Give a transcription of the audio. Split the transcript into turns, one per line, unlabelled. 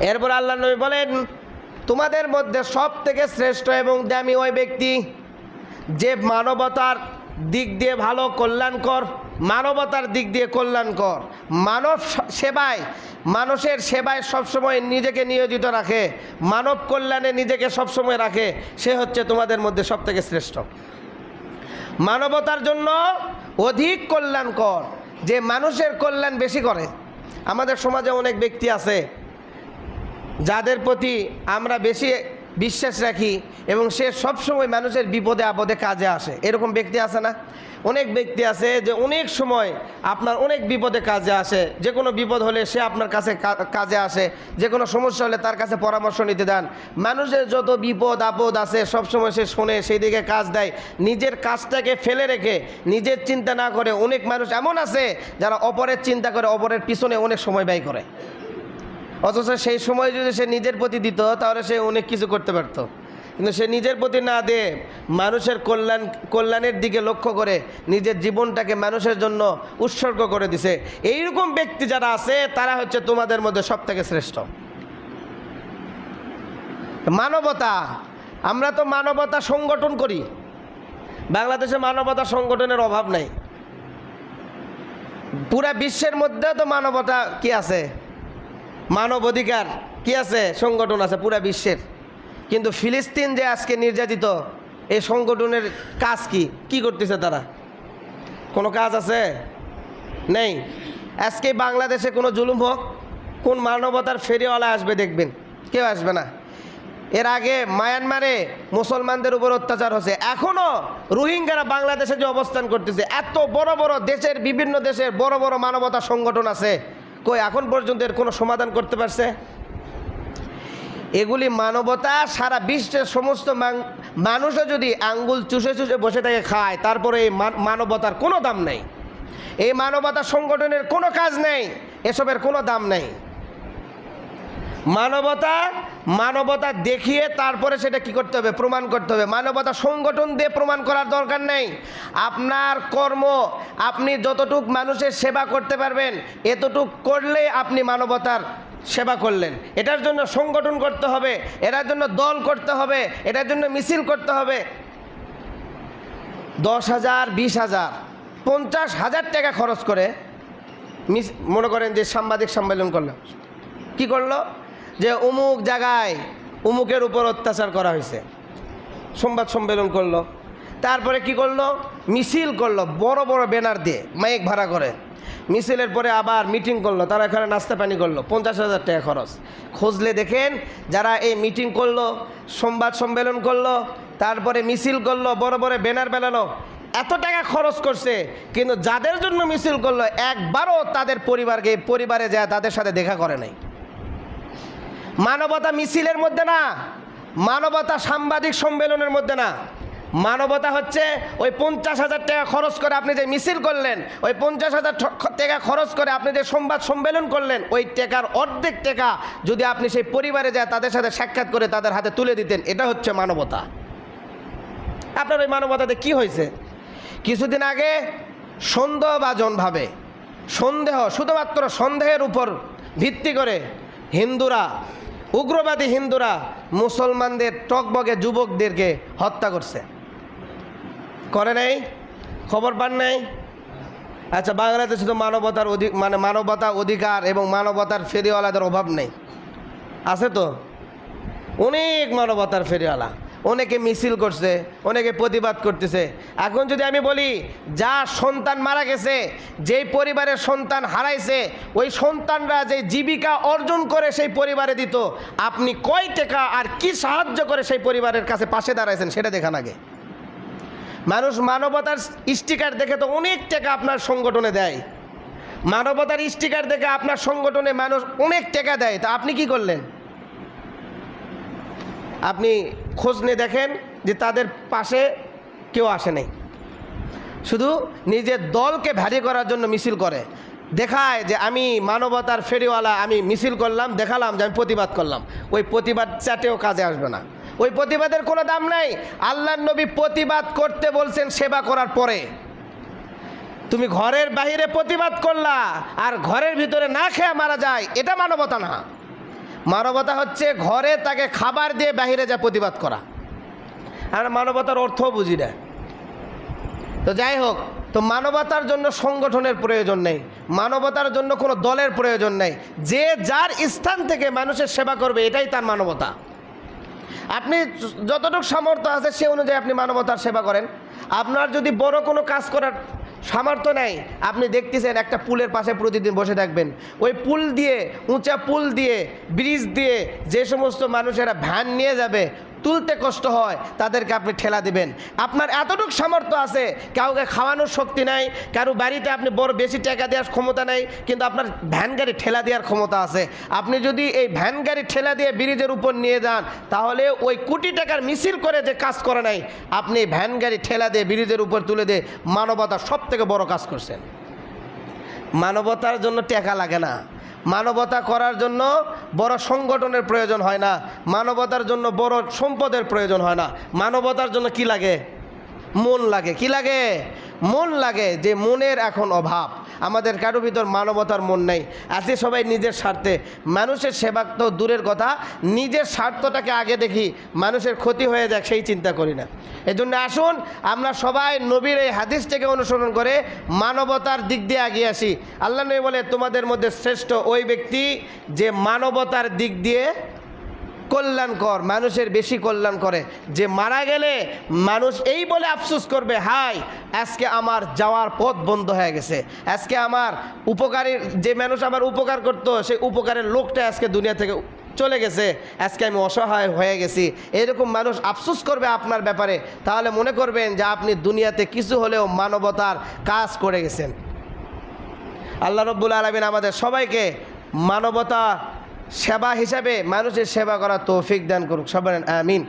এরপর আল্লাহ নবী বলেন, তোমাদের মধ্যে সব থেকে শ্রেষ্ঠ এবং দামি ওই ব্যক্তি, যে মানবতার দিক দিয়ে ভালো কল্যাণকর, মানবতার দিক দিয়ে কল্যাণকর। মানব সেবায়, মানুষের সেবায় সবসময় নিজেকে নিয়োজিত রাখে। মানব কল্যাণে নিজেকে সবসময় রাখে। সে হচ্ছে তোমাদের মধ্যে সব থেকে শ্রেষ্ঠ। মানবতার জন্য অধিক কল্যাণকর, যে মানুষের কল্যাণ বেশি করে। আমাদের সমাজে অনেক ব্যক্তি আছে যাদের প্রতি আমরা বেশি বিশ্বাস রাখি এবং সে সবসময় মানুষের বিপদে আপদে কাজে আসে। এরকম ব্যক্তি আছে না? অনেক ব্যক্তি আছে যে অনেক সময় আপনার অনেক বিপদে কাজে আসে। যে কোনো বিপদ হলে সে আপনার কাছে কাজে আসে। যে কোনো সমস্যা হলে তার কাছে পরামর্শ নিতে দেন। মানুষের যত বিপদ আপদ আছে, সবসময় সে শোনে, সেই দিকে কাজ দেয়। নিজের কাজটাকে ফেলে রেখে নিজের চিন্তা না করে অনেক মানুষ এমন আছে যারা অপরের চিন্তা করে অপরের পিছনে অনেক সময় ব্যয় করে। অথচ সেই সময় যদি সে নিজের প্রতি দিত, তাহলে সে অনেক কিছু করতে পারত। কিন্তু সে নিজের প্রতি না দিয়ে মানুষের কল্যাণ, কল্যাণের দিকে লক্ষ্য করে নিজের জীবনটাকে মানুষের জন্য উৎসর্গ করে দিছে। এইরকম ব্যক্তি যারা আছে, তারা হচ্ছে তোমাদের মধ্যে সব থেকে শ্রেষ্ঠ। মানবতা, আমরা তো মানবতা সংগঠন করি। বাংলাদেশে মানবতা সংগঠনের অভাব নাই। পুরা বিশ্বের মধ্যে তো মানবতা কি আছে? মানব অধিকার কি আছে? সংগঠন আছে পুরা বিশ্বের। কিন্তু ফিলিস্তিন যে আজকে নির্যাতিত, এই সংগঠনের কাজ কি? কি করতেছে তারা? কোনো কাজ আছে? নেই। আজকে বাংলাদেশে কোনো জুলুম হোক, কোন মানবতার ফেরিওয়ালা আসবে দেখবেন। কেউ আসবে না। এর আগে মায়ানমারে মুসলমানদের উপর অত্যাচার হচ্ছে এখনও রোহিঙ্গারা বাংলাদেশে যে অবস্থান করতেছে, এত বড় বড় দেশের, বিভিন্ন দেশের বড় বড় মানবতা সংগঠন আছে। কই, এখন পর্যন্ত এর কোনো সমাধান করতে পারছে? এগুলি মানবতা, সারা বিশ্বের সমস্ত মান- মানুষও যদি আঙ্গুল চুষে চুষে বসে থেকে খায়, তারপরে এই মানবতার কোনো দাম নেই। এই মানবতা সংগঠনের কোনো কাজ নেই, এসবের কোনো দাম নেই। মানবতা মানবতা দেখিয়ে তারপরে সেটা কি করতে হবে? প্রমাণ করতে হবে। মানবতা সংগঠন দিয়ে প্রমাণ করার দরকার নেই। আপনার কর্ম, আপনি যতটুক মানুষের সেবা করতে পারবেন, এতটুক করলে আপনি মানবতার সেবা করলেন। এটার জন্য সংগঠন করতে হবে, এটার জন্য দল করতে হবে, এটার জন্য মিছিল করতে হবে। দশ হাজার, বিশ হাজার, পঞ্চাশ হাজার টাকা খরচ করে মিস মনে করেন যে সাংবাদিক সম্মেলন করল। কি করল? যে অমুক জায়গায় অমুকের উপর অত্যাচার করা হয়েছে। সংবাদ সম্মেলন করল। তারপরে কি করল? মিছিল করল, বড় বড় ব্যানার দিয়ে মাইক ভাড়া করে। মিছিলের পরে আবার মিটিং করল, তারা এখানে নাস্তা পানি করল, পঞ্চাশ হাজার টাকা খরচ। খুঁজলে দেখেন, যারা এই মিটিং করল, সংবাদ সম্মেলন করল, তারপরে মিছিল করল, বড় বড় ব্যানার বেলানো এত টাকা খরচ করছে, কিন্তু যাদের জন্য মিছিল করল, একবারও তাদের পরিবারকে, পরিবারে যায়, তাদের সাথে দেখা করে নাই। মানবতা মিছিলের মধ্যে না, মানবতা সাংবাদিক সম্মেলনের মধ্যে না। মানবতা হচ্ছে ওই পঞ্চাশ হাজার টাকা খরচ করে আপনি যে মিছিল করলেন, ওই পঞ্চাশ হাজার টাকা খরচ করে আপনি যে সংবাদ সম্মেলন করলেন, ওই টাকার অর্ধেক টাকা যদি আপনি সেই পরিবারে যায় তাদের সাথে সাক্ষাৎ করে তাদের হাতে তুলে দিতেন, এটা হচ্ছে মানবতা। আপনার ওই মানবতাতে কি হয়েছে? কিছুদিন আগে সন্দেহভাজনভাবে সন্দেহ, শুধুমাত্র সন্দেহের উপর ভিত্তি করে হিন্দুরা উগ্রবাদী হিন্দুরা মুসলমানদের টকবগে যুবকদেরকে হত্যা করছে। করে নাই? খবর পান নাই? আচ্ছা বাংলাদেশে তো মানবতার অধিক মানে মানবতা অধিকার এবং মানবতার ফেরিওয়ালাদের অভাব নেই। আছে তো? অনেক মানবতার ফেরিওয়ালা। অনেকে মিছিল করছে, অনেকে প্রতিবাদ করতেছে। এখন যদি আমি বলি, যা সন্তান মারা গেছে, যেই পরিবারের সন্তান হারাইছে, ওই সন্তানরা যে জীবিকা অর্জন করে সেই পরিবারে দিত, আপনি কয় টাকা আর কি সাহায্য করে সেই পরিবারের কাছে পাশে দাঁড়াইছেন সেটা দেখান আগে। মানুষ মানবতার স্টিকার দেখে তো অনেক টাকা আপনার সংগঠনে দেয়। মানবতার স্টিকার দেখে আপনার সংগঠনে মানুষ অনেক টাকা দেয়। তা আপনি কি করলেন? আপনি খোঁজ নিয়ে দেখেন যে তাদের পাশে কেউ আসে নাই। শুধু নিজের দলকে ভারী করার জন্য মিছিল করে। দেখায় যে আমি মানবতার ফেরিওয়ালা, আমি মিছিল করলাম, দেখালাম যে আমি প্রতিবাদ করলাম। ওই প্রতিবাদ চাটেও কাজে আসবে না। ওই প্রতিবাদের কোনো দাম নাই। আল্লাহ নবী প্রতিবাদ করতে বলছেন সেবা করার পরে। তুমি ঘরের বাইরে প্রতিবাদ করলা, আর ঘরের ভিতরে না খেয়ে মারা যায়, এটা মানবতা না। মানবতা হচ্ছে ঘরে তাকে খাবার দিয়ে বাহিরে যা প্রতিবাদ করা। আর মানবতার অর্থও বুঝি না। তো যাই হোক, তো মানবতার জন্য সংগঠনের প্রয়োজন নেই, মানবতার জন্য কোনো দলের প্রয়োজন নেই। যে যার স্থান থেকে মানুষের সেবা করবে, এটাই তার মানবতা। আপনি যতটুকু সামর্থ্য আছে সে অনুযায়ী আপনি মানবতার সেবা করেন। আপনার যদি বড় কোনো কাজ করার সামর্থ্য নেই। আপনি দেখতেছেন একটা পুলের পাশে প্রতিদিন বসে থাকবেন। ওই পুল দিয়ে, উঁচা পুল দিয়ে, ব্রিজ দিয়ে যে সমস্ত মানুষেরা ভ্যান নিয়ে যাবে তুলতে কষ্ট হয়, তাদেরকে আপনি ঠেলা দিবেন। আপনার এতটুকু সামর্থ্য আছে, কাউকে খাওয়ানোর শক্তি নাই, কারও বাড়িতে আপনি বড় বেশি টাকা দেওয়ার ক্ষমতা নেই, কিন্তু আপনার ভ্যান গাড়ি ঠেলা দেওয়ার ক্ষমতা আছে। আপনি যদি এই ভ্যান গাড়ি ঠেলা দিয়ে ব্রিজের উপর নিয়ে যান, তাহলে ওই কোটি টাকার মিছিল করে যে কাজ করে নাই, আপনি ভ্যান গাড়ি ঠেলা দিয়ে ব্রিজের উপর তুলে দিয়ে মানবতা সব থেকে বড় কাজ করছেন। মানবতার জন্য টাকা লাগে না। মানবতা করার জন্য বড় সংগঠনের প্রয়োজন হয় না। মানবতার জন্য বড় সম্পদের প্রয়োজন হয় না। মানবতার জন্য কি লাগে? মন লাগে। কি লাগে? মন লাগে যে মনের এখন অভাব। আমাদের কারও ভিতর মানবতার মন নেই। আছে সবাই নিজের স্বার্থে, মানুষের সেবা তো দূরের কথা, নিজের স্বার্থটাকে আগে দেখি মানুষের ক্ষতি হয়ে যাক সেই চিন্তা করি না। এজন্য আসুন, আমরা সবাই নবীর এই হাদিসটাকে অনুসরণ করে মানবতার দিক দিয়ে এগিয়ে আসি। আল্লাহ নবী বলে, তোমাদের মধ্যে শ্রেষ্ঠ ওই ব্যক্তি যে মানবতার দিক দিয়ে কল্যাণকর, মানুষের বেশি কল্যাণ করে। যে মারা গেলে মানুষ এই বলে আফসোস করবে, হাই, আজকে আমার যাওয়ার পথ বন্ধ হয়ে গেছে। আজকে আমার উপকারের, যে মানুষ আমার উপকার করতো, সেই উপকারের লোকটা আজকে দুনিয়া থেকে চলে গেছে। আজকে আমি অসহায় হয়ে গেছি। এরকম মানুষ আফসোস করবে আপনার ব্যাপারে। তাহলে মনে করবেন যে আপনি দুনিয়াতে কিছু হলেও মানবতার কাজ করে গেছেন। আল্লাহ রব্বুল আলমিন আমাদের সবাইকে মানবতা সেবা হিসাবে মানুষের সেবা করা তৌফিক দান করুক। সবাই আমিন।